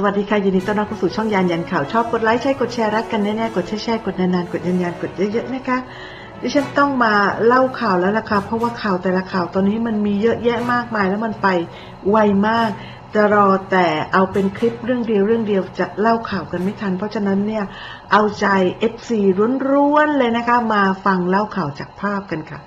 สวัสดีค่ะ ยินดีต้อนรับเข้าสู่ช่องยานยันข่าวชอบกดไลค์ใช่กดแชร์รักกันแน่ๆกดแชร์แชร์กดนานๆกดยันยันกดเยอะๆนะคะดิฉันต้องมาเล่าข่าวแล้วล่ะค่ะเพราะว่าข่าวแต่ละข่าวตอนนี้มันมีเยอะแยะมากมายแล้วมันไปไวมากจะรอแต่เอาเป็นคลิปเรื่องเดียวเรื่องเดียวจะเล่าข่าวกันไม่ทัน เพราะฉะนั้นเนี่ยเอาใจ FC ร้วนๆเลยนะคะ มาฟังเล่าข่าวจากภาพกันค่ะ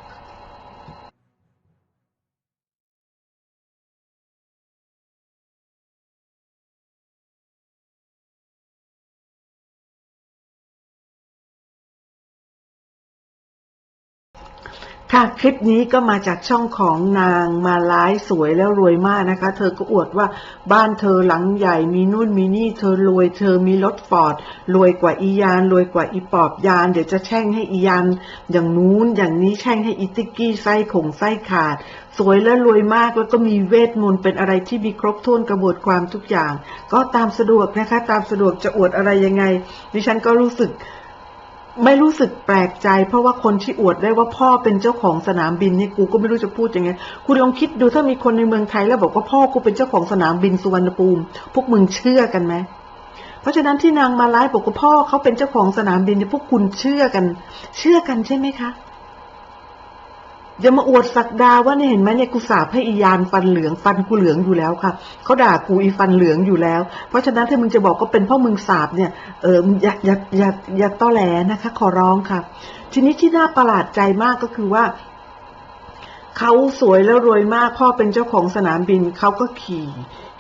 ค่ะคลิปนี้ก็มาจากช่องของนางมาไลฟ์สวยแล้วรวยมากนะคะ เธอก็อวดว่าบ้านเธอหลังใหญ่มีนู่นมีนี่เธอรวย เธอมีรถฟอร์ดรวยกว่าอียานรวยกว่าอีปอบยาน เดี๋ยวจะแช่งให้อียานอย่างนู้นอย่างนี้แช่งให้อีติกกี้ไส้ขงไส้ขาด สวยและรวยมากแล้วก็มีเวทมนต์เป็นอะไรที่มีครบถ้วนกระบวนความทุกอย่าง ก็ตามสะดวกนะคะ ตามสะดวกจะอวดอะไรยังไงดิฉันก็รู้สึก ไม่รู้สึกแปลกใจ เพราะว่าคนที่อวดได้ว่าพ่อเป็นเจ้าของสนามบินนี่กูก็ไม่รู้จะพูดยังไงคุณลองคิดดูถ้ามีคนในเมืองไทยแล้วบอกว่าพ่อกูเป็นเจ้าของสนามบินสุวรรณภูมิพวกมึงเชื่อกันไหมเพราะฉะนั้นที่นางมาไลฟ์บอกว่าพ่อเขาเป็นเจ้าของสนามบินพวกคุณเชื่อกัน เชื่อกันใช่ไหมคะ อย่ามาอวดสักดาว่าเนี่ยเห็นไหมเนี่ยกูสาบให้อียานฟันเหลืองฟันกูเหลืองอยู่แล้วค่ะเขาด่ากูอีฟันเหลืองอยู่แล้ว เพราะฉะนั้นถ้ามึงจะบอกก็เป็นพ่อมึงสาบเนี่ยเอออย่าอย่าอย่าอย่าต้อแหลนะคะ ขอร้องค่ะ ทีนี้ที่น่าประหลาดใจมากก็คือว่าเขาสวยแล้วรวยมากพ่อเป็นเจ้าของสนามบินเขาก็ขี่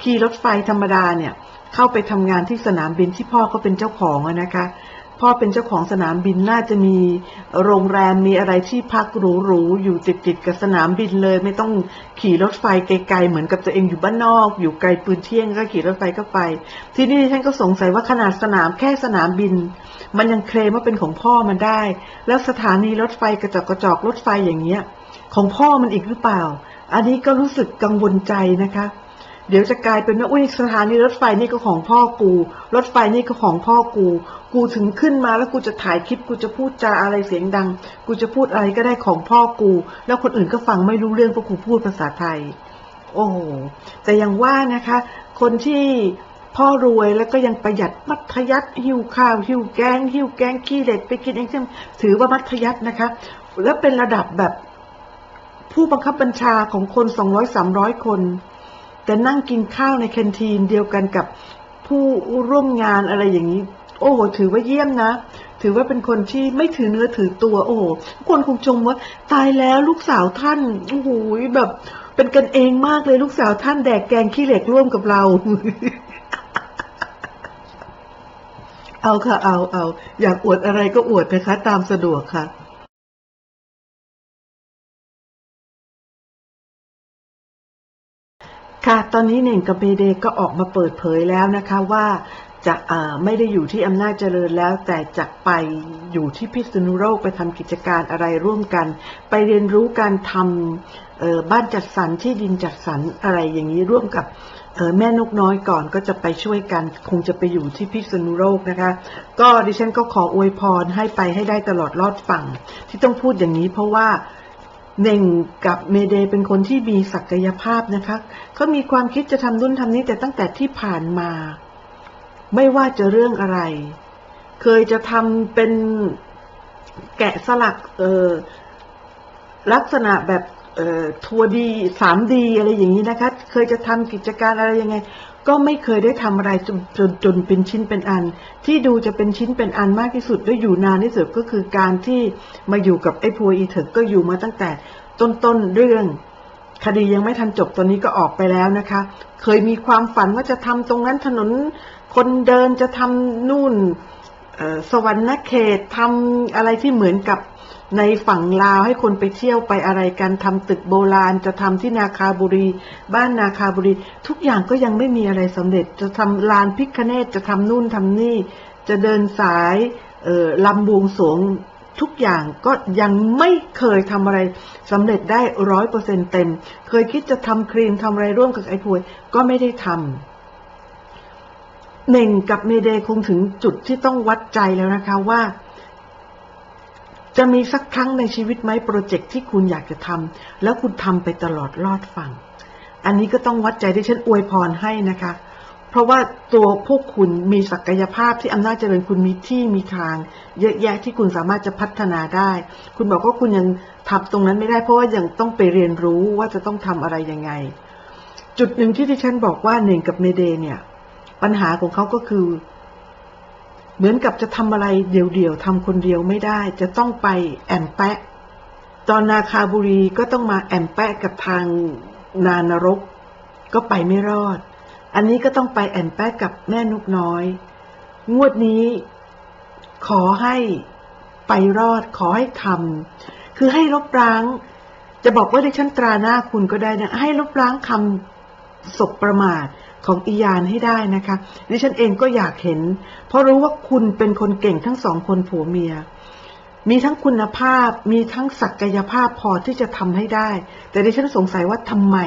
ขี่รถไฟธรรมดาเนี่ย เข้าไปทำงานที่สนามบินที่พ่อเขาเป็นเจ้าของนะคะ พ่อเป็นเจ้าของสนามบินน่าจะมีโรงแรมมีอะไรที่พักหรูๆอยู่ติดๆกับสนามบินเลย ไม่ต้องขี่รถไฟไกลๆเหมือนกับตัวเองอยู่บ้านนอก อยู่ไกลปืนเที่ยงก็ขี่รถไฟก็ไป ที่นี่ฉันก็สงสัยว่าขนาดสนามแค่สนามบิน มันยังเคลมว่าเป็นของพ่อมันได้ แล้วสถานีรถไฟกระจอกกระจอกรถไฟอย่างเงี้ย ของพ่อมันอีกหรือเปล่า อันนี้ก็รู้สึกกังวลใจนะคะ เดี๋ยวจะกลายเป็นว่าอุ้ยสถานีรถไฟนี่ก็ของพ่อกู รถไฟนี่ก็ของพ่อกู กูถึงขึ้นมาแล้วกูจะถ่ายคลิปกูจะพูดจาอะไรเสียงดัง กูจะพูดอะไรก็ได้ของพ่อกู แล้วคนอื่นก็ฟังไม่รู้เรื่องเพราะกูพูดภาษาไทย โอ้โหแต่ยังว่านะคะ คนที่พ่อรวยแล้วก็ยังประหยัดมัธยัติหิวข้าวหิวแกงหิวแกงขี้เหล็กไปกินเองถือว่ามัธยัตินะคะ แล้วเป็นระดับแบบผู้บังคับบัญชาของคนสองร้อยสามร้อยคน แต่นั่งกินข้าวในแคนทีนเดียวกันกับผู้ร่วมงานอะไรอย่างนี้ โอ้โห ถือว่าเยี่ยมนะ ถือว่าเป็นคนที่ไม่ถือเนื้อถือตัว โอ้โหทุกคนคงชมว่า ตายแล้วลูกสาวท่านโอ้โหแบบเป็นกันเองมากเลยลูกสาวท่านแดกแกงขี้เหล็กร่วมกับเรา เอาค่ะเอาเอาอยากอวดอะไรก็อวดนะคะ ตามสะดวกค่ะ ค่ะ ตอนนี้เน่งกับเมเดก็ออกมาเปิดเผยแล้วนะคะว่าจะไม่ได้อยู่ที่อำนาจเจริญแล้ว แต่จะไปอยู่ที่พิษณุโลกไปทำกิจการอะไรร่วมกัน ไปเรียนรู้การทำบ้านจัดสรรที่ดินจัดสรรอะไรอย่างนี้ร่วมกับแม่นกน้อยก่อนก็จะไปช่วยกันคงจะไปอยู่ที่พิษณุโลกนะคะ ก็ดิฉันก็ขออวยพรให้ไปให้ได้ตลอดรอดฝั่งที่ต้องพูดอย่างนี้เพราะว่า เน่งกับเมเดย์เป็นคนที่มีศักยภาพนะคะเขามีความคิดจะทำนู่นทำนี้แต่ตั้งแต่ที่ผ่านมา ไม่ว่าจะเรื่องอะไร เคยจะทำเป็นแกะสลักเออลักษณะแบบทัวดีสามดีอะไรอย่างนี้นะคะ เคยจะทำกิจการอะไรยังไง ก็ไม่เคยได้ทำอะไรจนจนจนเป็นชิ้นเป็นอัน ที่ดูจะเป็นชิ้นเป็นอันมากที่สุดและอยู่นานที่สุดก็คือการที่มาอยู่กับไอ้พัวอีเถิกก็อยู่มาตั้งแต่ต้นต้นๆเรื่อง คดียังไม่ทันจบตอนนี้ก็ออกไปแล้วนะคะ เคยมีความฝันว่าจะทำตรงนั้นถนนคนเดินจะทำนู่นสวรรค์เขตทำอะไรที่เหมือนกับ ในฝั่งลาวให้คนไปเที่ยวไปอะไรกันทำตึกโบราณ จะทำที่นาคาบุรี บ้านนาคาบุรี ทุกอย่างก็ยังไม่มีอะไรสำเร็จ จะทำลานพิคเนตจะทำนู่นทำนี่ จะเดินสายเออลำบวงสวงทุกอย่างก็ยังไม่เคยทำอะไรสำเร็จได้ร้อยเปอร์เซ็นเต็ม เคยคิดจะทำครีมทำอะไรร่วมกับไอ้พวยก็ไม่ได้ทำเน่งกับเมเดย์คงถึงจุดที่ต้องวัดใจแล้วนะคะว่า จะมีสักครั้งในชีวิตไหมโปรเจกต์ที่คุณอยากจะทำแล้วคุณทำไปตลอดรอดฟังอันนี้ก็ต้องวัดใจที่ฉันอวยพรให้นะคะ เพราะว่าตัวพวกคุณมีศักยภาพที่อำนาจเจริญคุณมีที่มีทาง เยอะแยะที่คุณสามารถจะพัฒนาได้ คุณบอกว่าคุณยังทำตรงนั้นไม่ได้ เพราะว่ายังต้องไปเรียนรู้ว่าจะต้องทำอะไรยังไง จุดหนึ่งที่ที่ฉันบอกว่าหนึ่งกับเมเดย์เนี่ย ปัญหาของเขาก็คือ เหมือนกับจะทำอะไรเดี่ยวๆทำคนเดียวไม่ได้ จะต้องไปแอมแปะ ตอนนาคาบุรีก็ต้องมาแอมแปะกับทางนานรก ก็ไปไม่รอด อันนี้ก็ต้องไปแอมแปะกับแม่นุกน้อย งวดนี้ขอให้ไปรอดขอให้ทำคือให้ลบล้าง จะบอกว่าดิฉันตราหน้าคุณก็ได้นะ ให้ลบล้างคำศพประมาท ของอียานให้ได้นะคะ ดิฉันเองก็อยากเห็น เพราะรู้ว่าคุณเป็นคนเก่งทั้งสองคนผัวเมีย มีทั้งคุณภาพ มีทั้งศักยภาพพอที่จะทำให้ได้ แต่ดิฉันสงสัยว่าทำไม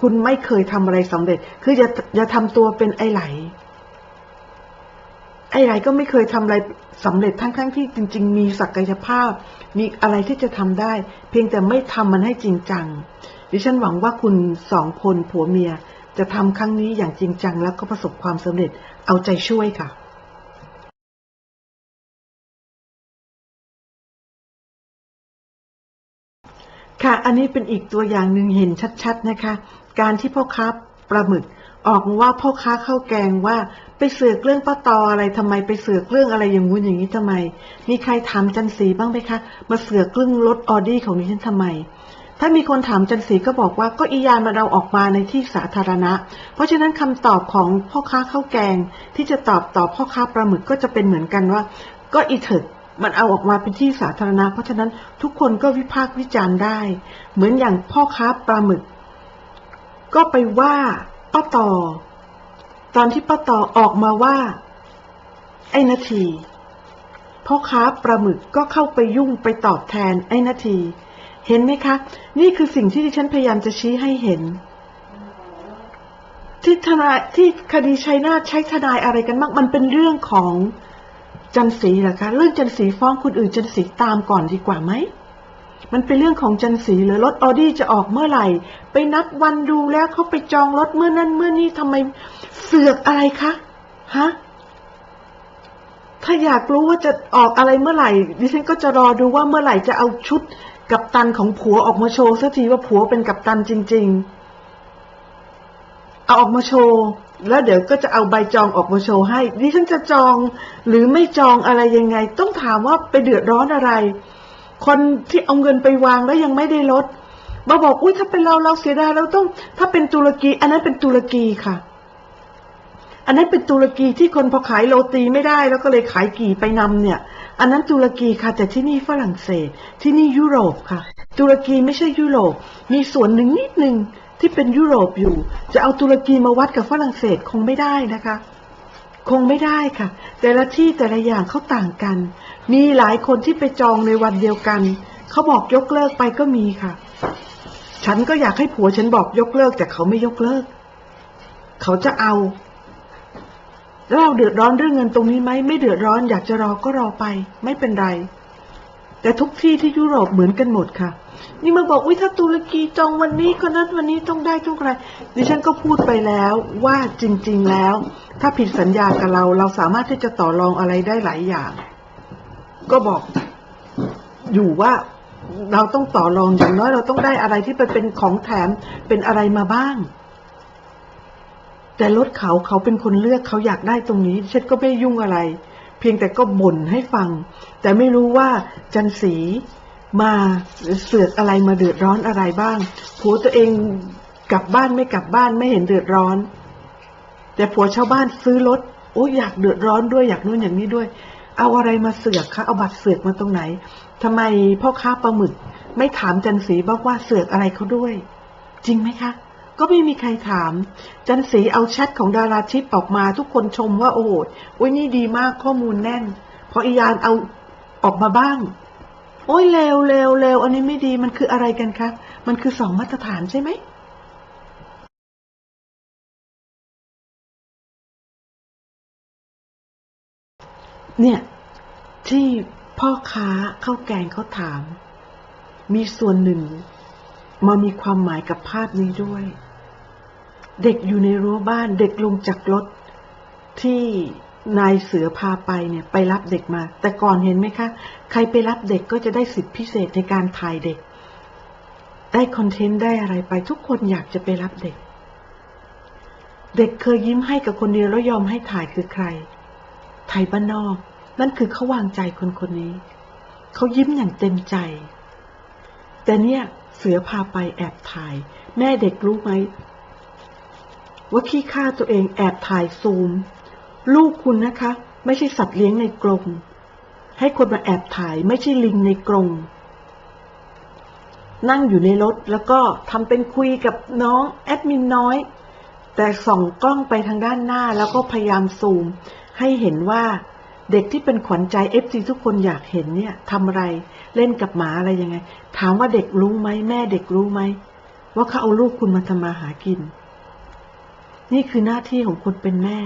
คุณไม่เคยทำอะไรสำเร็จ คืออย่าอย่าทำตัวเป็นไอไหล ไอไหลก็ไม่เคยทำอะไรสำเร็จทั้งๆทที่จริง ๆ มีศักยภาพ มีอะไรที่จะทำได้ เพียงแต่ไม่ทำมันให้จริงจังดิฉันหวังว่าคุณสองคนผัวเมีย จะทำครั้งนี้อย่างจริงจังแล้วก็ประสบความสำเร็จเอาใจช่วยค่ะค่ะ อันนี้เป็นอีกตัวอย่างหนึ่งเห็นชัดๆนะคะ การที่พ่อค้าปลาหมึก ออกว่าพ่อค้าข้าวแกงว่าไปเสือกเรื่องป้าตออะไรทำไมไปเสือกเรื่องอะไรอย่างงู้นอย่างนี้ทำไม มีใครถามจันสีบ้างไหมคะ มาเสือกเรื่องรถออดี้ของดิฉันทำไม ถ้ามีคนถามจันสีก็บอกว่าก็อียานมันเอาออกมาในที่สาธารณะ เพราะฉะนั้นคำตอบของพ่อค้าข้าวแกง ที่จะตอบตอบพ่อค้าปลาหมึกก็จะเป็นเหมือนกันว่า ก็อีเถิดมันเอาออกมาเป็นที่สาธารณะ เพราะฉะนั้นทุกคนก็วิพากษ์วิจารณ์ได้ เหมือนอย่างพ่อค้าปลาหมึก ก็ไปว่าป้าต่อ ตอนที่ป้าต่อออกมาว่า ไอ้นาทีพ่อค้าปลาหมึกก็เข้าไปยุ่งไปตอบแทนไอ้นาที เห็นไหมคะ นี่คือสิ่งที่ดิฉันพยายามจะชี้ให้เห็น ที่ทนายที่คดีชัยนาทใช้ทนายอะไรกันมากมันเป็นเรื่องของจันสีเหรอคะเรื่องจันสีฟ้องคนอื่นจันสีตามก่อนดีกว่าไหมมันเป็นเรื่องของจันสีหรือรถออดี้จะออกเมื่อไหร่ ไปนัดวันดูแล้วเขาไปจองรถเมื่อนั้นเมื่อนี้ทำไมเสือกอะไรคะฮะถ้าอยากรู้ว่าจะออกอะไรเมื่อไหร่ ดิฉันก็จะรอดูว่าเมื่อไหร่จะเอาชุด กัปตันของผัวออกมาโชว์สักทีว่าผัวเป็นกัปตันจริง ๆ เอาออกมาโชว์ แล้วเดี๋ยวก็จะเอาใบจองออกมาโชว์ให้ดิฉันจะจองหรือไม่จองอะไรยังไง ต้องถามว่าไปเดือดร้อนอะไร คนที่เอาเงินไปวางแล้วยังไม่ได้ลดมาบอกอุ้ยถ้าเป็นเราเราเสียดายเราต้อง ถ้าเป็นตุรกี อันนั้นเป็นตุรกีค่ะ อันนั้นเป็นตุรกีที่คนพอขายโรตีไม่ได้แล้วก็เลยขายกี่ไปนำเนี่ย อันนั้นตุรกีค่ะ แต่ที่นี่ฝรั่งเศส ที่นี่ยุโรปค่ะ ตุรกีไม่ใช่ยุโรป มีส่วนหนึ่งนิดหนึ่งที่เป็นยุโรปอยู่ จะเอาตุรกีมาวัดกับฝรั่งเศสคงไม่ได้นะคะ คงไม่ได้ค่ะ แต่ละที่แต่ละอย่างเขาต่างกัน มีหลายคนที่ไปจองในวันเดียวกันเขาบอกยกเลิกไปก็มีค่ะ ฉันก็อยากให้ผัวฉันบอกยกเลิกแต่เขาไม่ยกเลิก เขาจะเอา เราเดือดร้อนเรื่องเงินตรงนี้ไหมไม่เดือดร้อนอยากจะรอก็รอไป ไม่เป็นไร แต่ทุกที่ที่ยุโรปเหมือนกันหมดค่ะ นี่มาบอกวิถ้าตุรกีจองวันนี้คนนั้นวันนี้ต้องได้ต้องอะไรดิฉันก็พูดไปแล้วว่าจริง ๆแล้ว ถ้าผิดสัญญากับเรา เราสามารถที่จะต่อรองอะไรได้หลายอย่าง ก็บอกอยู่ว่าเราต้องต่อรองอย่างน้อยเราต้องได้อะไรที่ไปเป็นของแถมเป็นอะไรมาบ้าง แต่รถเขาเขาเป็นคนเลือกเขาอยากได้ตรงนี้ฉันก็ไม่ยุ่งอะไร เพียงแต่ก็บ่นให้ฟัง แต่ไม่รู้ว่าจันสีมาเสือกอะไรมาเดือดร้อนอะไรบ้างผัวตัวเองกลับบ้านไม่กลับบ้านไม่เห็นเดือดร้อน แต่ผัวชาวบ้านซื้อรถโอ้อยากเดือดร้อนด้วยอยากนู่นอย่างนี้ด้วย เอาอะไรมาเสือกคะเอาบัตรเสือกมาตรงไหนทำไมพ่อค้าปลาหมึก ไม่ถามจันสีบ้างว่าเสือกอะไรเขาด้วย จริงไหมคะ ก็ไม่มีใครถาม จันสีเอาแชทของดาราทิพย์ออกมาทุกคนชมว่าโอ้โหโอ้ยนี่ดีมากข้อมูลแน่น พออียานเอาออกมาบ้าง โอ้ยเลวเลวเลวอันนี้ไม่ดีมันคืออะไรกันคะ มันคือสองมาตรฐานใช่ไหมเนี่ย ที่พ่อค้าข้าวแกงเขาถาม มีส่วนหนึ่งมามีความหมายกับภาพนี้ด้วย เด็กอยู่ในรั้วบ้านเด็กลงจากรถที่นายเสือพาไปเนี่ยไปรับเด็กมา แต่ก่อนเห็นไหมคะ ใครไปรับเด็กก็จะได้สิทธิพิเศษในการถ่ายเด็ก ได้คอนเทนต์ได้อะไรไปทุกคนอยากจะไปรับเด็ก เด็กเคยยิ้มให้กับคนเดียวแล้วยอมให้ถ่ายคือใครไทยบ้านนอก นั่นคือเขาวางใจคนคนนี้ เขายิ้มอย่างเต็มใจ แต่เนี่ยเสือพาไปแอบถ่าย แม่เด็กรู้ไหม ว่าขี้ข้าตัวเองแอบถ่ายซูม ลูกคุณนะคะ ไม่ใช่สัตว์เลี้ยงในกรงให้คนมาแอบถ่ายไม่ใช่ลิงในกรงนั่งอยู่ในรถแล้วก็ทำเป็นคุยกับน้องแอดมินน้อย แต่ส่องกล้องไปทางด้านหน้าแล้วก็พยายามซูม ให้เห็นว่าเด็กที่เป็นขวัญใจเอฟซีทุกคนอยากเห็นเนี่ยทำอะไรเล่นกับหมาอะไรยังไง ถามว่าเด็กรู้ไหมแม่เด็กรู้ไหม ว่าเขาเอาลูกคุณมาทำมาหากิน นี่คือหน้าที่ของคนเป็นแม่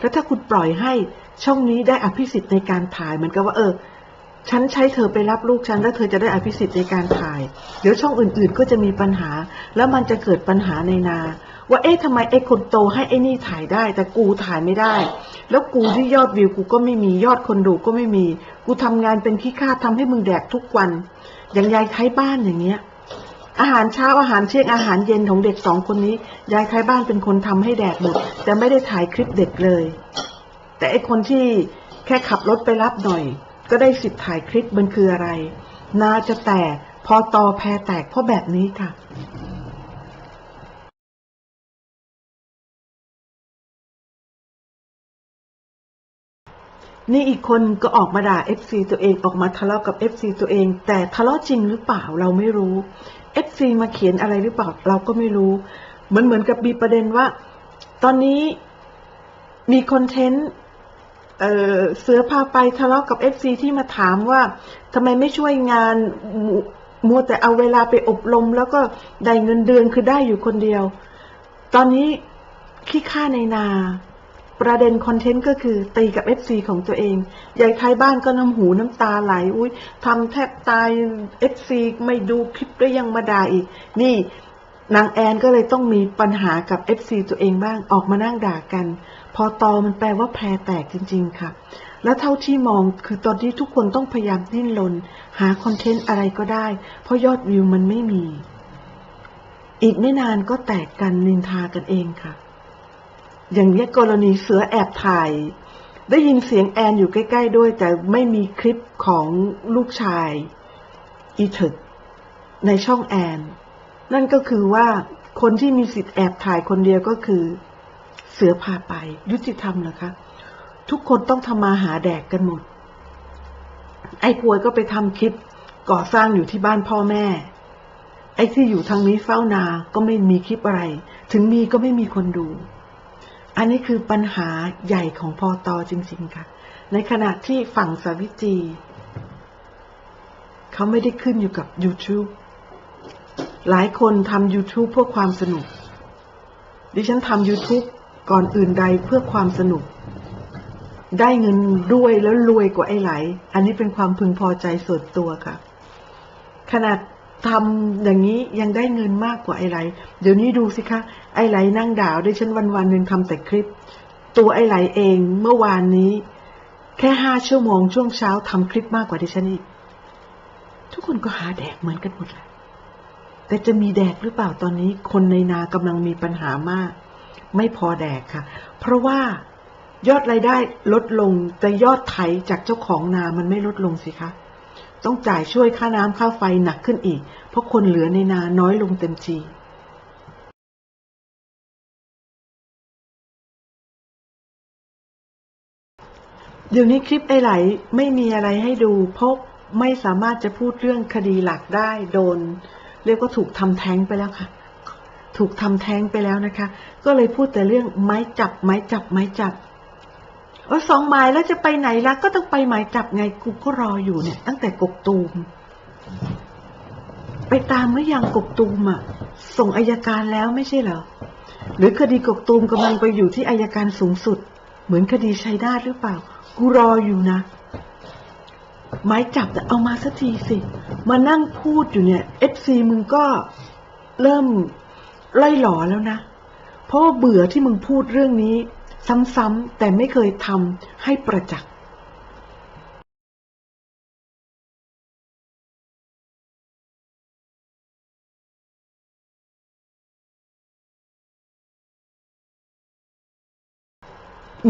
แล้วถ้าคุณปล่อยให้ช่องนี้ได้อภิสิทธิ์ในการถ่ายเหมือนกับว่าเออ ฉันใช้เธอไปรับลูกฉันแล้วเธอจะได้อภิสิทธิ์ในการถ่าย เดี๋ยวช่องอื่นๆก็จะมีปัญหา แล้วมันจะเกิดปัญหาในนา ว่าเอ๊ะทำไมไอ้คนโตให้ไอ้นี่ถ่ายได้ แต่กูถ่ายไม่ได้ แล้วกูที่ยอดวิวกูก็ไม่มียอดคนดูก็ไม่มี กูทำงานเป็นขี้ข้าทำให้มึงแดกทุกวัน อย่างยายไทยบ้านอย่างเงี้ย อาหารเช้าอาหารเที่ยงอาหารเย็นของเด็กสองคนนี้ ยายไทยบ้านเป็นคนทำให้แดกหมดแต่ไม่ได้ถ่ายคลิปเด็กเลย แต่ไอคนที่แค่ขับรถไปรับหน่อย ก็ได้สิทธิ์ถ่ายคลิปมันคืออะไร นาจะแตกพอตอแพรแตกเพราะแบบนี้ค่ะ นี่อีกคนก็ออกมาด่า FC ตัวเองออกมาทะเลาะกับ FC ตัวเอง แต่ทะเลาะจริงหรือเปล่าเราไม่รู้ FC มาเขียนอะไรหรือเปล่าเราก็ไม่รู้ เหมือนเหมือนกับมีประเด็นว่า ตอนนี้มีคอนเทนต์เเสือพาไปทะเลาะกับ FC ที่มาถามว่าทำไมไม่ช่วยงานมัวแต่เอาเวลาไปอบรมแล้วก็ได้เงินเดือนคือได้อยู่คนเดียว ตอนนี้ขี้ข้าในนา ประเด็นคอนเทนต์ก็คือตีกับ FC ของตัวเองยายไทยบ้านก็น้ำหูน้ำตาไหล อุ้ยทำแทบตาย FC ไม่ดูคลิปแล้ยังมาด่าอีก นี่นางแอนก็เลยต้องมีปัญหากับ FC ตัวเองบ้างออกมานั่งด่ากัน พอตอมันแปลว่าแพรแตกจริง ๆ ค่ะ แล้วเท่าที่มองคือตอนนี้ทุกคนต้องพยายามดิ้นรนหาคอนเทนต์อะไรก็ได้ เพราะยอดวิวมันไม่มี อีกไม่นานก็แตกกันนินทากันเองค่ะ อย่างนี้ยกรณีเสือแอบถ่าย ได้ยินเสียงแอนอยู่ใกล้ ๆ ด้วย แต่ไม่มีคลิปของลูกชายอีถึกในช่องแอน นั่นก็คือว่าคนที่มีสิทธิ์แอบถ่ายคนเดียวก็คือ เสือพาไป ยุติธรรมเหรอคะทุกคนต้องทำมาหาแดกกันหมด ไอ้พวยก็ไปทำคลิปก่อสร้างอยู่ที่บ้านพ่อแม่ ไอ้ที่อยู่ทางนี้เฝ้านาก็ไม่มีคลิปอะไร ถึงมีก็ไม่มีคนดู อันนี้คือปัญหาใหญ่ของพอตอจริง ๆ ค่ะ ในขณะที่ฝั่งสาวิตรีเขาไม่ได้ขึ้นอยู่กับ YouTube หลายคนทำ YouTube เพื่อความสนุก ดิฉันทำ YouTube ก่อนอื่นใดเพื่อความสนุก ได้เงินด้วยแล้วรวยกว่าไอ้ไหล อันนี้เป็นความพึงพอใจส่วนตัวค่ะ ขนาด ทำอย่างนี้ยังได้เงินมากกว่าไอไหล เดี๋ยวนี้ดูสิคะ ไอไหลนั่งด่าวดิฉันวันวันๆหนึ่งทำแต่คลิป ตัวไอไหลเองเมื่อวานนี้ แค่ห้าชั่วโมงช่วงเช้าทำคลิปมากกว่าดิฉันอีก ทุกคนก็หาแดกเหมือนกันหมดแหละแต่จะมีแดกหรือเปล่าตอนนี้ คนในนากำลังมีปัญหามาก ไม่พอแดกค่ะ เพราะว่ายอดรายได้ลดลงแต่ยอดไถจากเจ้าของนามันไม่ลดลงสิคะ ต้องจ่ายช่วยค่าน้ำค่าไฟหนักขึ้นอีก เพราะคนเหลือในนาน้อยลงเต็มทีเดี๋ยวนี้คลิปไอไหลไม่มีอะไรให้ดู เพราะไม่สามารถจะพูดเรื่องคดีหลักได้โดน เรียกว่าถูกทำแท้งไปแล้วค่ะ ถูกทำแท้งไปแล้วนะคะ ก็เลยพูดแต่เรื่องไม้จับไม้จับไม้จับ เออสองหมายแล้วจะไปไหนล่ะ ก็ต้องไปหมายจับไงกูก็รออยู่เนี่ย ตั้งแต่กกตูม ไปตามหรือยังกกตูมอะ ส่งอายการแล้วไม่ใช่เหรอ หรือคดีกกตูมกำลังไปอยู่ที่อายการสูงสุด เหมือนคดีชัยนาทหรือเปล่า กูรออยู่นะไม้จับแต่เอามาสักทีสิ มานั่งพูดอยู่เนี่ยเอฟซีมึงก็เริ่มไล่หล่อแล้วนะ เพราะว่าเบื่อที่มึงพูดเรื่องนี้ ซ้ำๆแต่ไม่เคยทำให้ประจักษ์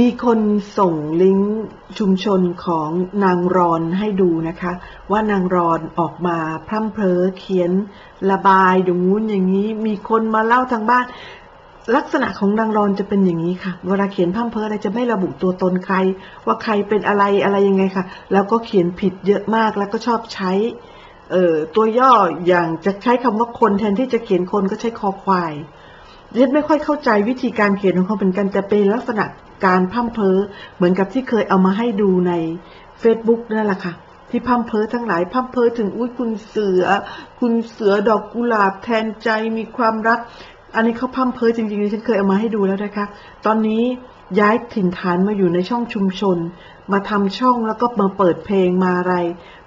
มีคนส่งลิงก์ชุมชนของนางรอนให้ดูนะคะ ว่านางรอนออกมาพร่ำเพอเขียนระบายอย่างงู้นอย่างนี้ มีคนมาเล่าทางบ้าน ลักษณะของนางรอนจะเป็นอย่างนี้ค่ะ เวลาเขียนพร่ำเพออะไรจะไม่ระบุตัวตนใคร ว่าใครเป็นอะไรอะไรยังไงค่ะ แล้วก็เขียนผิดเยอะมากแล้วก็ชอบใช้เอ่อตัวย่ออย่างจะใช้คำว่าคนแทนที่จะเขียนคนก็ใช้คอควายเรียนไม่ค่อยเข้าใจวิธีการเขียนของเขาเป็นกันแต่เป็นลักษณะการพั่มเพอเหมือนกับที่เคยเอามาให้ดูใน Facebook นั่นแหละค่ะที่พั่มเพอทั้งหลายพั่มเพอถึงอุ้ยคุณเสือ คุณเสือดอกกุหลาบแทนใจมีความรัก อันนี้เขาพั่มเพอจริงๆดิฉันเคยเอามาให้ดูแล้วนะคะ ตอนนี้ย้ายถิ่นฐานมาอยู่ในช่องชุมชน มาทำช่องแล้วก็มาเปิดเพลงมาอะไร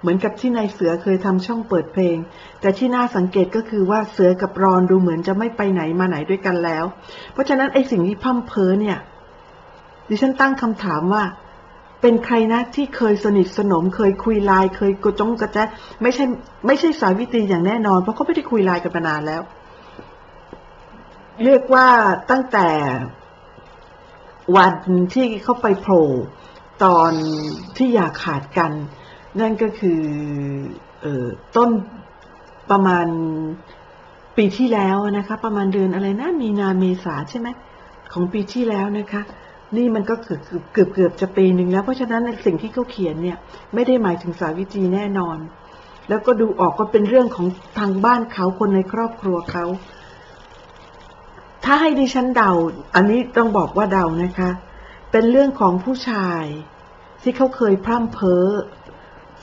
เหมือนกับที่นายเสือเคยทำช่องเปิดเพลง แต่ที่น่าสังเกตก็คือว่าเสือกับรอนดูเหมือนจะไม่ไปไหนมาไหนด้วยกันแล้ว เพราะฉะนั้นไอ้สิ่งที่พั่มเพอเนี่ย ดิฉันตั้งคำถามว่า เป็นใครนะที่เคยสนิทสนม เคยคุยไลน์เคยกระจงกระแจไม่ใช่ไม่ใช่สาวิตรีอย่างแน่นอนเพราะเขาไม่ได้คุยไลน์กันมานานแล้ว เรียกว่าตั้งแต่วันที่เขาไปโผล่ตอนที่อยากขาดกัน นั่นก็คือเออต้นประมาณปีที่แล้วนะคะ ประมาณเดือนอะไรนะ มีนาเมษาใช่ไหมของปีที่แล้วนะคะ นี่มันก็เกือบเกือบเกือบจะปีหนึ่งแล้วเพราะฉะนั้นสิ่งที่เขาเขียนเนี่ย ไม่ได้หมายถึงสาวิตรีแน่นอน แล้วก็ดูออกก็เป็นเรื่องของทางบ้านเขาคนในครอบครัวเขา ถ้าให้ดิฉันเดา อันนี้ต้องบอกว่าเดานะคะ เป็นเรื่องของผู้ชาย ที่เขาเคยพร่ำเพ้อ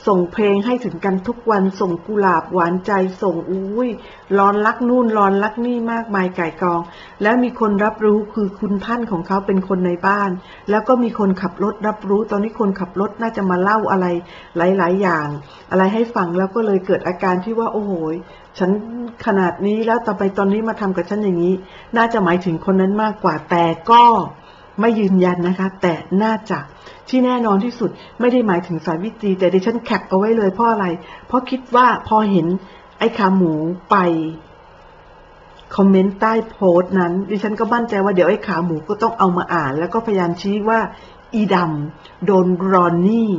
ส่งเพลงให้ถึงกันทุกวัน ส่งกุหลาบหวานใจ ส่งอุ้ยร้อนรักนู่นร้อนรักนี่มากมายไก่กอง แล้วมีคนรับรู้คือคุณท่านของเขาเป็นคนในบ้าน แล้วก็มีคนขับรถรับรู้ ตอนนี้คนขับรถน่าจะมาเล่าอะไรหลาย ๆ อย่าง อะไรให้ฟังแล้วก็เลยเกิดอาการที่ว่าโอ้โหฉันขนาดนี้แล้วต่อไปตอนนี้มาทำกับฉันอย่างนี้ น่าจะหมายถึงคนนั้นมากกว่าแต่ก็ไม่ยืนยันนะคะ แต่น่าจะ ที่แน่นอนที่สุดไม่ได้หมายถึงสายวิตรีแต่ดิฉันแคปเอาไว้เลยเพราะอะไร เพราะคิดว่าพอเห็นไอ้ขาหมูไปคอมเมนต์ใต้โพสต์นั้น ดิฉันก็มั่นใจว่าเดี๋ยวไอ้ขาหมูก็ต้องเอามาอ่าน แล้วก็พยายามชี้ว่า อีดำโดนรอนนี่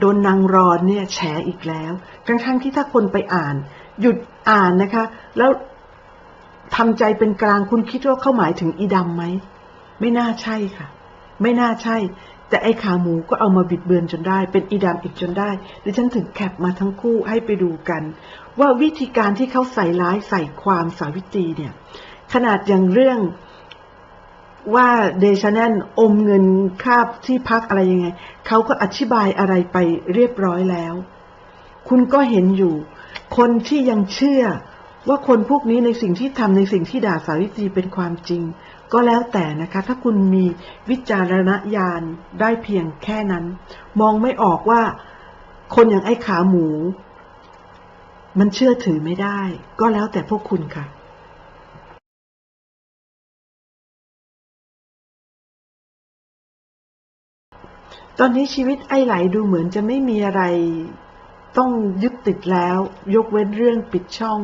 โดนนางรอนเนี่ยแฉอีกแล้วทั้งๆที่ถ้าคนไปอ่าน หยุดอ่านนะคะ แล้วทำใจเป็นกลางคุณคิดว่าเขาหมายถึงอีดำไหม ไม่น่าใช่ค่ะ ไม่น่าใช่ แต่ไอ้ขาหมูก็เอามาบิดเบือนจนได้ เป็นอีดำอีกจนได้ดิฉันถึงแคปมาทั้งคู่ให้ไปดูกัน ว่าวิธีการที่เขาใส่ร้ายใส่ความสาวิตรีเนี่ย ขนาดอย่างเรื่องว่าเดชแนนอมเงินค่าที่พักอะไรยังไง เขาก็อธิบายอะไรไปเรียบร้อยแล้ว คุณก็เห็นอยู่ คนที่ยังเชื่อว่าคนพวกนี้ในสิ่งที่ทำในสิ่งที่ด่าสาวิตรีเป็นความจริง ก็แล้วแต่นะคะ ถ้าคุณมีวิจารณญาณได้เพียงแค่นั้น มองไม่ออกว่าคนอย่างไอ้ขาหมู มันเชื่อถือไม่ได้ ก็แล้วแต่พวกคุณค่ะตอนนี้ชีวิตไอ้ไหลดูเหมือนจะไม่มีอะไร ต้องยึดติดแล้ว ยกเว้นเรื่องปิดช่อง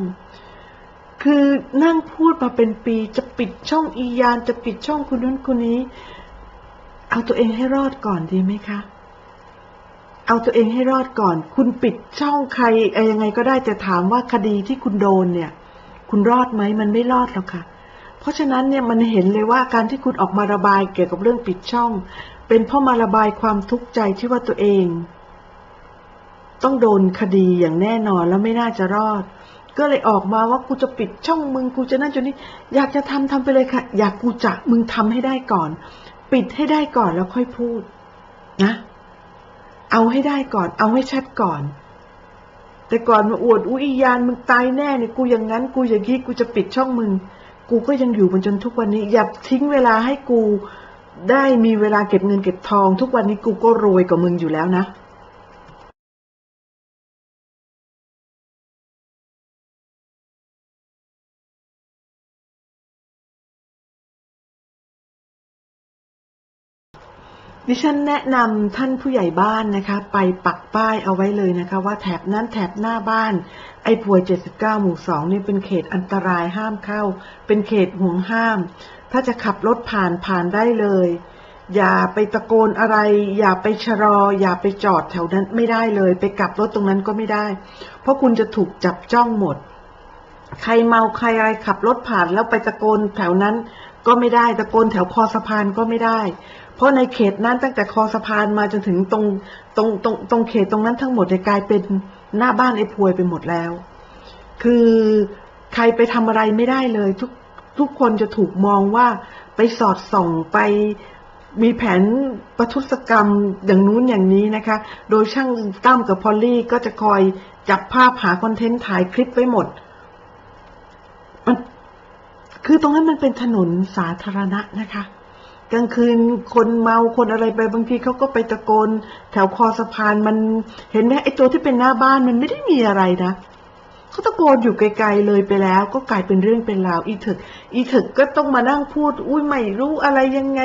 คือนั่งพูดมาเป็นปีจะปิดช่องอียานจะปิดช่องคุณนั้นคนนี้ เอาตัวเองให้รอดก่อนดีไหมคะ เอาตัวเองให้รอดก่อน คุณปิดช่องใครอยังไงก็ได้แต่ถามว่าคดีที่คุณโดนเนี่ย คุณรอดไหมมันไม่รอดหรอกค่ะ เพราะฉะนั้นเนี่ยมันเห็นเลยว่าการที่คุณออกมาระบายเกี่ยวกับเรื่องปิดช่อง เป็นเพราะมาระบายความทุกข์ใจที่ว่าตัวเอง ต้องโดนคดีอย่างแน่นอนแล้วไม่น่าจะรอด ก็เลยออกมาว่ากูจะปิดช่องมึงกูจะนั่นจนนี้ อยากจะทำทำไปเลยค่ะ อยากกูจะมึงทำให้ได้ก่อน ปิดให้ได้ก่อนแล้วค่อยพูด นะ เอาให้ได้ก่อน เอาให้ชัดก่อน แต่ก่อนมาอวดอุ้ยยานมึงตายแน่เนี่ยกูอย่างนั้นกูอย่างนี้กูจะปิดช่องมึง กูก็ยังอยู่มันจนทุกวันนี้ อย่าทิ้งเวลาให้กู ได้มีเวลาเก็บเงินเก็บทอง ทุกวันนี้กูก็รวยกว่ามึงอยู่แล้วนะ ดิฉันแนะนำท่านผู้ใหญ่บ้านนะคะ ไปปักป้ายเอาไว้เลยนะคะ ว่าแถบนั้นแถบหน้าบ้าน ไอ้ป่วย 79 หมู่2นี่เป็นเขตอันตรายห้ามเข้า เป็นเขตห่วงห้าม ถ้าจะขับรถผ่านผ่านได้เลย อย่าไปตะโกนอะไร อย่าไปชะลอ อย่าไปจอดแถวนั้นไม่ได้เลย ไปกลับรถตรงนั้นก็ไม่ได้ เพราะคุณจะถูกจับจ้องหมด ใครเมาใครอะไรขับรถผ่านแล้วไปตะโกนแถวนั้น ก็ไม่ได้ตะโกนแถวคอสะพานก็ไม่ได้ เพราะในเขตนั้นตั้งแต่คอสะพานมาจนถึงตรงตรงตรงตรงเขตตรงนั้นทั้งหมดเนี่ยกลายเป็นหน้าบ้านไอ้พวยไปหมดแล้ว คือใครไปทำอะไรไม่ได้เลย ทุกทุกคนจะถูกมองว่าไปสอดส่องไปมีแผนประทุษกรรมอย่างนู้นอย่างนี้นะคะ โดยช่างตั้มกับพอลลี่ก็จะคอยจับภาพหาคอนเทนต์ถ่ายคลิปไว้หมด คือตรงนั้นมันเป็นถนนสาธารณะนะคะ กลางคืนคนเมาคนอะไรไปบางทีเขาก็ไปตะโกน แถวคอสะพานมันเห็นไหมไอ้ตัวที่เป็นหน้าบ้านมันไม่ได้มีอะไรนะเขาตะโกนอยู่ไกลๆเลยไปแล้ว ก็กลายเป็นเรื่องเป็นราวอีถึก อีถึกก็ต้องมานั่งพูด อุ้ยไม่รู้อะไรยังไง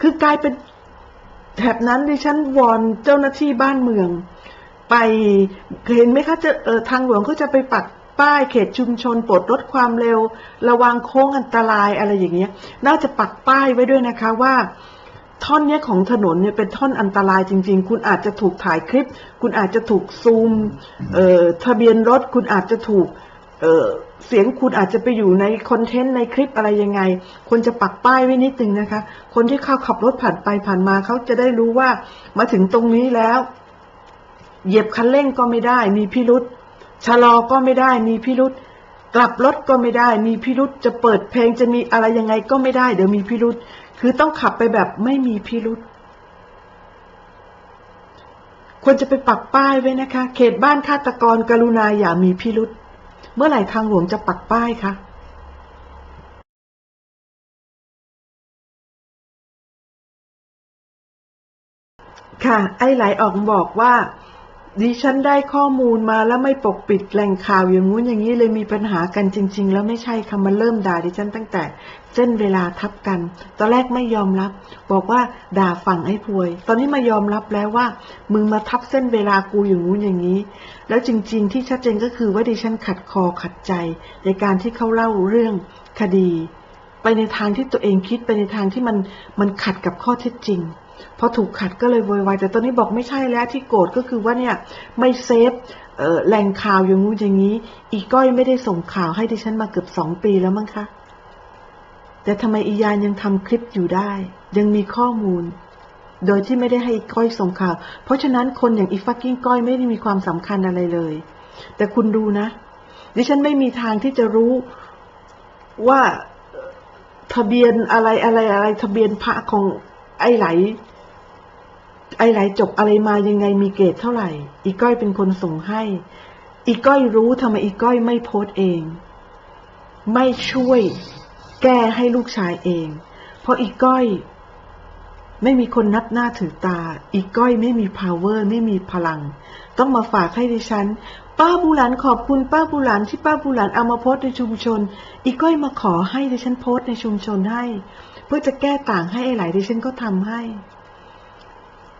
คือกลายเป็นแถบนั้นดิฉันวอนเจ้าหน้าที่บ้านเมือง ไปเห็นไหมคะจะเออทางหลวงเขาจะไปปัก ป้ายเขตชุมชนปลดลดความเร็ว ระวังโค้งอันตรายอะไรอย่างเงี้ย น่าจะปักป้ายไว้ด้วยนะคะว่า ท่อนเนี้ยของถนนเนี่ยเป็นท่อนอันตรายจริง ๆ คุณอาจจะถูกถ่ายคลิป คุณอาจจะถูกซูมเอ่อทะเบียนรถ คุณอาจจะถูกเอ่อเสียงคุณอาจจะไปอยู่ในคอนเทนต์ในคลิปอะไรยังไงควรจะปักป้ายไว้นิดนึงนะคะ คนที่เข้าขับรถผ่านไปผ่านมาเขาจะได้รู้ว่ามาถึงตรงนี้แล้ว เหยียบคันเร่งก็ไม่ได้มีพิรุษ ชะลอก็ไม่ได้มีพิรุษกลับรถก็ไม่ได้ มีพิรุษจะเปิดเพลงจะมีอะไรยังไงก็ไม่ได้ เดี๋ยวมีพิรุษคือต้องขับไปแบบไม่มีพิรุษควรจะไปปักป้ายไว้นะคะ เขตบ้านฆาตกรกรุณาอย่ามีพิรุษเมื่อไหร่ทางหลวงจะปักป้ายคะค่ะ ไอ้ไหลออกบอกว่า ดิฉันได้ข้อมูลมาแล้วไม่ปกปิดแหล่งข่าวอย่างงู้นอย่างนี้เลยมีปัญหากันจริง ๆ แล้วไม่ใช่ค่ะมันเริ่มด่าดิฉันตั้งแต่เส้นเวลาทับกัน ตอนแรกไม่ยอมรับ บอกว่าด่าฝั่งไอ้พวย ตอนนี้มายอมรับแล้วว่า มึงมาทับเส้นเวลากูอย่างงู้นอย่างนี้ แล้วจริง ๆ ที่ชัดเจนก็คือว่าดิฉันขัดคอขัดใจ ในการที่เขาเล่าเรื่องคดี ไปในทางที่ตัวเองคิดไปในทางที่มันมันขัดกับข้อเท็จจริง พอถูกขัดก็เลยโวยวายแต่ตอนนี้บอกไม่ใช่แล้วที่โกรธก็คือว่าเนี่ยไม่เซฟแหล่งข่าวอย่างงู้นอย่างนี้ อีก้อยไม่ได้ส่งข่าวให้ดิฉันมาเกือบสองปีแล้วมั้งคะ แต่ทำไมอียานยังทำคลิปอยู่ได้ ยังมีข้อมูล โดยที่ไม่ได้ให้อีก้อยส่งข่าว เพราะฉะนั้นคนอย่างอีฟักกิ้งก้อยไม่ได้มีความสำคัญอะไรเลย แต่คุณดูนะ ดิฉันไม่มีทางที่จะรู้ว่าทะเบียนอะไรอะไรอะไรทะเบียนพระของไอ้ไหล ไอ้ไหลจบอะไรมายังไงมีเกรดเท่าไหร่ อีก้อยเป็นคนส่งให้ อีก้อยรู้ทำไมอีก้อยไม่โพสเอง ไม่ช่วย แก้ให้ลูกชายเอง เพราะอีก้อย ไม่มีคนนับหน้าถือตา อีก้อยไม่มี power ไม่มีพลัง ต้องมาฝากให้ดิฉัน ป้าบูหลานขอบคุณป้าบูหลานที่ป้าบูหลานเอามาโพสในชุมชน อีก้อยมาขอให้ดิฉันโพสในชุมชนให้ เพื่อจะแก้ต่างให้ไอ้ไหลดิฉันก็ทำให้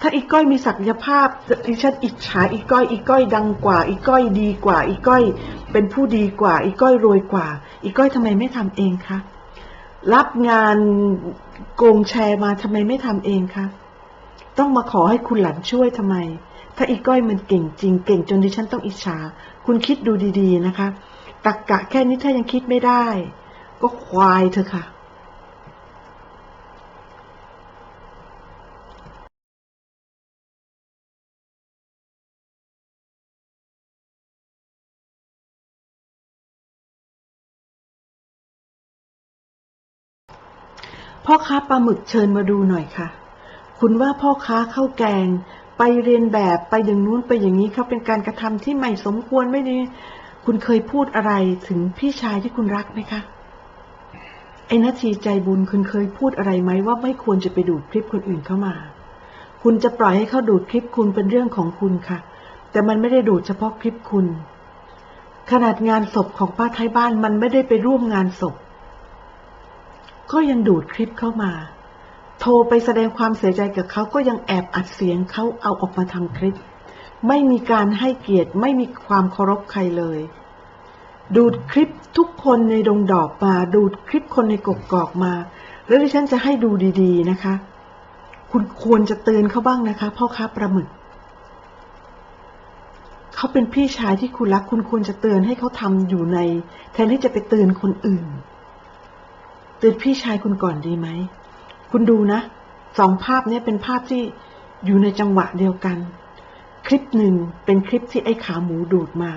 ถ้าอีก้อยมีศักยภาพดิฉันอิจฉาอีก้อย อีก้อยดังกว่า อีก้อยดีกว่า อีก้อยเป็นผู้ดีกว่า อีก้อยรวยกว่า อีก้อยทำไมไม่ทำเองคะรับงานโกงแชร์มาทำไมไม่ทำเองคะต้องมาขอให้คุณหลันช่วยทำไม ถ้าอีก้อยมันเก่งจริง เก่งจนดิฉันต้องอิจฉา คุณคิดดูดี ๆนะคะ ตักกะแค่นี้ถ้ายังคิดไม่ได้ ก็ควายเถอะค่ะ พ่อค้าปลาหมึกเชิญมาดูหน่อยค่ะ คุณว่าพ่อค้าข้าวแกง ไปเรียนแบบไปอย่างนู้นไปอย่างนี้เขาเป็นการกระทำที่ไม่สมควรไม่ดี คุณเคยพูดอะไรถึงพี่ชายที่คุณรักไหมคะไอ้นาทีใจบุญคุณเคยพูดอะไรไหมว่าไม่ควรจะไปดูดคลิปคนอื่นเข้ามา คุณจะปล่อยให้เขาดูดคลิปคุณเป็นเรื่องของคุณค่ะ แต่มันไม่ได้ดูดเฉพาะคลิปคุณ ขนาดงานศพของป้าไทยบ้านมันไม่ได้ไปร่วมงานศพ ก็ยังดูดคลิปเข้ามา โทรไปแสดงความเสียใจกับเขาก็ยังแอบอัดเสียงเขาเอาออกมาทำคลิป ไม่มีการให้เกียรติไม่มีความเคารพใครเลย ดูดคลิปทุกคนในดงดอกมา ดูดคลิปคนในกกกอกมา แล้วดิฉันจะให้ดูดีๆนะคะ คุณควรจะเตือนเขาบ้างนะคะ พ่อค้าปลาหมึกเขาเป็นพี่ชายที่คุณรักคุณควรจะเตือนให้เขาทำอยู่ใน แทนที่จะไปเตือนคนอื่น เตือนพี่ชายคุณก่อนดีไหม คุณดูนะ สองภาพนี้เป็นภาพที่อยู่ในจังหวะเดียวกัน คลิปหนึ่งเป็นคลิปที่ไอ้ขาหมูดูดมา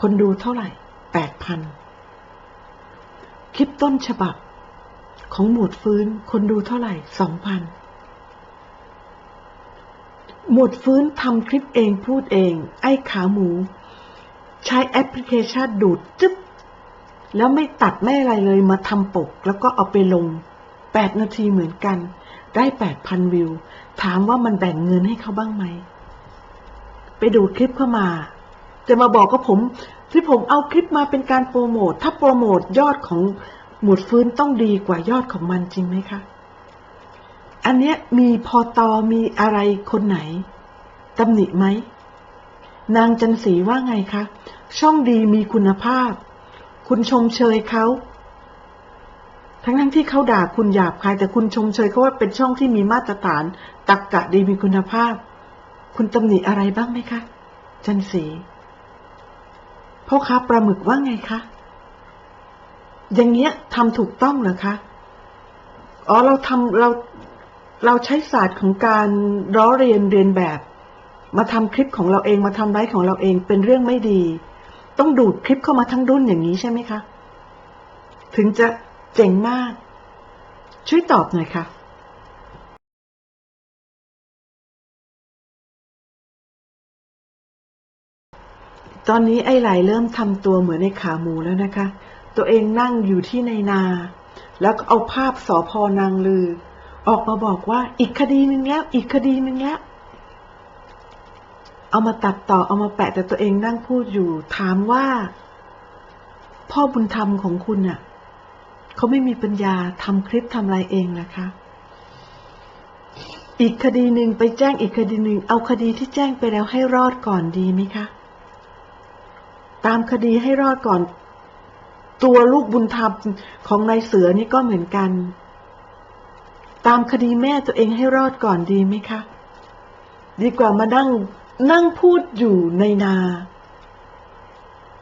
คนดูเท่าไหร่แปดพันคลิปต้นฉบับ ของหมวดฟื้น คนดูเท่าไหร่สองพันหมวดฟื้นทำคลิปเองพูดเอง ไอ้ขาหมู ใช้แอปพลิเคชันดูดจึ๊บ แล้วไม่ตัดไม่อะไรเลยมาทำปก แล้วก็เอาไปลงแปดนาทีเหมือนกัน ได้แปดพันวิว ถามว่ามันแบ่งเงินให้เขาบ้างไหม ไปดูคลิปเข้ามา จะมาบอกกับผม ที่ผมเอาคลิปมาเป็นการโปรโมท ถ้าโปรโมทยอดของหมุดฟื้นต้องดีกว่ายอดของมันจริงไหมคะ อันเนี้ยมีพอตอมีอะไรคนไหนตำหนิไหม นางจันสีว่าไงคะ ช่องดีมีคุณภาพ คุณชมเชยเขา ทั้งทั้งที่เขาด่าคุณหยาบคายแต่คุณชมเชยเขาว่าเป็นช่องที่มีมาตรฐาน ตักกะดีมีคุณภาพ คุณตำหนิอะไรบ้างไหมคะ จันสีพ่อค้าปลาหมึกว่าไงคะ อย่างเงี้ยทำถูกต้องเหรอคะ อ๋อเราทำเราเราใช้ศาสตร์ของการล้อเรียนเรียนแบบ มาทำคลิปของเราเองมาทำไลฟ์ของเราเองเป็นเรื่องไม่ดี ต้องดูดคลิปเข้ามาทั้งรุ่นอย่างนี้ใช่ไหมคะ ถึงจะเจ๋งมาก ช่วยตอบหน่อยค่ะตอนนี้ไอ้ไหลเริ่มทำตัวเหมือนในขาหมูแล้วนะคะ ตัวเองนั่งอยู่ที่ในนา แล้วเอาภาพสอพอนางลือ ออกมาบอกว่าอีกคดีหนึ่งแล้ว อีกคดีหนึ่งแล้ว เอามาตัดต่อเอามาแปะแต่ตัวเองนั่งพูดอยู่ ถามว่า พ่อบุญธรรมของคุณน่ะเขาไม่มีปัญญาทำคลิปทำอะไรเองนะคะ อีกคดีหนึ่งไปแจ้งอีกคดีหนึ่งเอาคดีที่แจ้งไปแล้วให้รอดก่อนดีไหมคะ ตามคดีให้รอดก่อน ตัวลูกบุญธรรมของนายเสือนี่ก็เหมือนกัน ตามคดีแม่ตัวเองให้รอดก่อนดีไหมคะ ดีกว่ามานั่ง นั่งพูดอยู่ในนา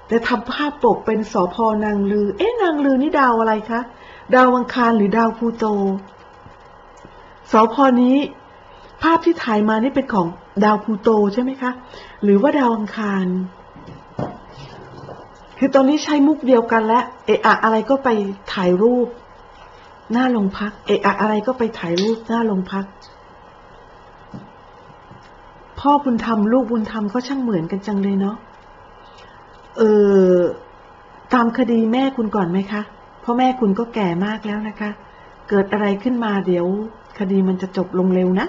แต่ทำภาพปกเป็นสอพอนางลือ เอ๊ะนางลือนี่ดาวอะไรคะ ดาวอังคารหรือดาวพูโต สอพอนี้ ภาพที่ถ่ายมานี่เป็นของดาวพูโตใช่ไหมคะ หรือว่าดาวอังคาร คือตอนนี้ใช้มุกเดียวกันและเอะอะอะไรก็ไปถ่ายรูป หน้าโรงพัก เอะอะอะไรก็ไปถ่ายรูปหน้าโรงพัก พ่อบุญธรรมลูกบุญธรรมก็ช่างเหมือนกันจังเลยเนาะ เออตามคดีแม่คุณก่อนไหมคะ เพราะแม่คุณก็แก่มากแล้วนะคะ เกิดอะไรขึ้นมาเดี๋ยว คดีมันจะจบลงเร็วนะ